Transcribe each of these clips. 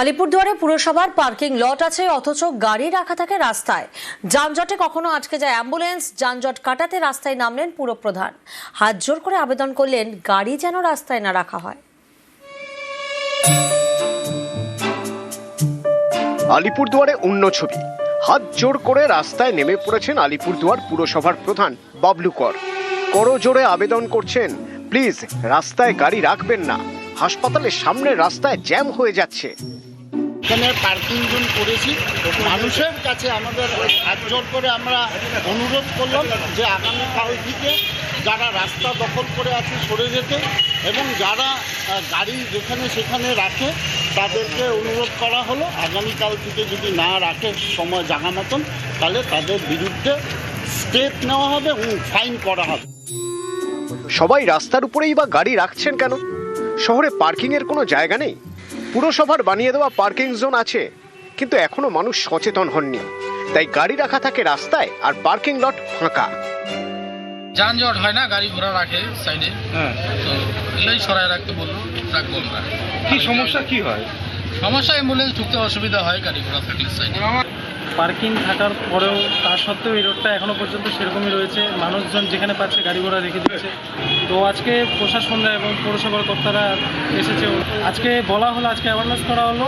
আলিপুরদুয়ারে পুরসভার parking lot আছে, অথচ গাড়ি রাখা থাকে রাস্তায়। যানজটে কখনো আটকে যায় অ্যাম্বুলেন্স, যানজট কাটাতে রাস্তায় নামলেন পুরপ্রধান। হাত জোর করে আবেদন করলেন, গাড়ি যেন রাস্তায় না রাখা হয়। আলিপুরদুয়ারে অন্য ছবি। হাত জোর করে রাস্তায় নেমে পড়েছেন আলিপুরদুয়ার পুরসভার প্রধান, বাবলু কর। করজোরে আবেদন করছেন, প্লিজ রাস্তায় গাড়ি রাখবেন না। হাসপাতালের সামনের রাস্তায় জ্যাম হয়ে যাচ্ছে। এখানে পার্কিং জোন করেছি। মানুষের কাছে আমাদের হাত জোর করে আমরা অনুরোধ করলাম যে আগামীকাল থেকে যারা রাস্তা দখল করে আছে সরে যেতে এবং যারা গাড়ি যেখানে সেখানে রাখে, তাদেরকে অনুরোধ করা হলো, আগামীকাল থেকে যদি না রাখে সময় জাগা মতন, তাহলে তাদের বিরুদ্ধে স্টেপ নেওয়া হবে এবং ফাইন করা হবে। সবাই রাস্তার উপরেই বা গাড়ি রাখছেন কেন? শহরে পার্কিংয়ের কোনো জায়গা নেই? পুরসভার বানিয়ে দেওয়া পার্কিং জোন আছে কিন্তু এখনও মানুষ সচেতন হননি। তাই গাড়ি রাখা থাকে রাস্তায় আর পার্কিং লট ফাঁকা। যানজট হয় না গাড়ি ঘোড়া রাখে সাইডে। হ্যাঁ। তো এগুলোই সরাই রাখতে বলল রাখব আমরা। কি সমস্যা কি হয়? সমস্যা অ্যাম্বুলেন্স ঢুকতে অসুবিধা হয় গাড়ি ঘোড়া থাকলে সাইডে। পার্কিং থাকার পরেও তা সত্ত্বেও এই রোডটা এখনও পর্যন্ত সেরকমই রয়েছে। মানুষজন যেখানে পাচ্ছে গাড়ি ঘোড়া রেখে দিচ্ছে। তো আজকে প্রশাসনরা এবং পৌরসভার কর্তারা এসেছে। আজকে বলা হলো, আজকে অ্যাওয়ারনেস করা হলো।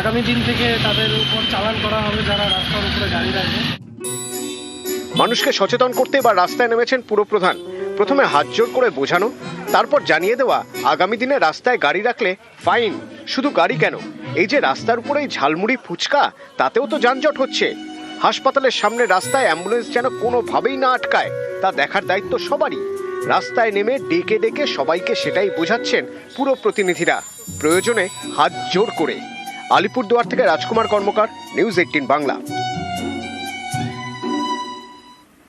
আগামী দিন থেকে তাদের উপর চালান করা হবে যারা রাস্তার উপরে গাড়ি রাখবে মানুষকে সচেতন করতে এবার রাস্তায় নেমেছেন পুরপ্রধান। প্রথমে হাত জোর করে বোঝানো তারপর জানিয়ে দেওয়া, আগামী দিনে রাস্তায় গাড়ি রাখলে ফাইন শুধু গাড়ি কেন? এই যে রাস্তার উপরেই ঝালমুড়ি ফুচকা, তাতেও তো যানজট হচ্ছে। হাসপাতালের সামনে রাস্তায় অ্যাম্বুলেন্স যেন কোনোভাবেই না আটকায়, তা দেখার দায়িত্ব সবারই। রাস্তায় নেমে ডেকে ডেকে সবাইকে সেটাই বোঝাচ্ছেন পুরো প্রতিনিধিরা। প্রয়োজনে হাত জোর করে। আলিপুরদুয়ার থেকে রাজকুমার কর্মকার, নিউজ এইটিন বাংলা।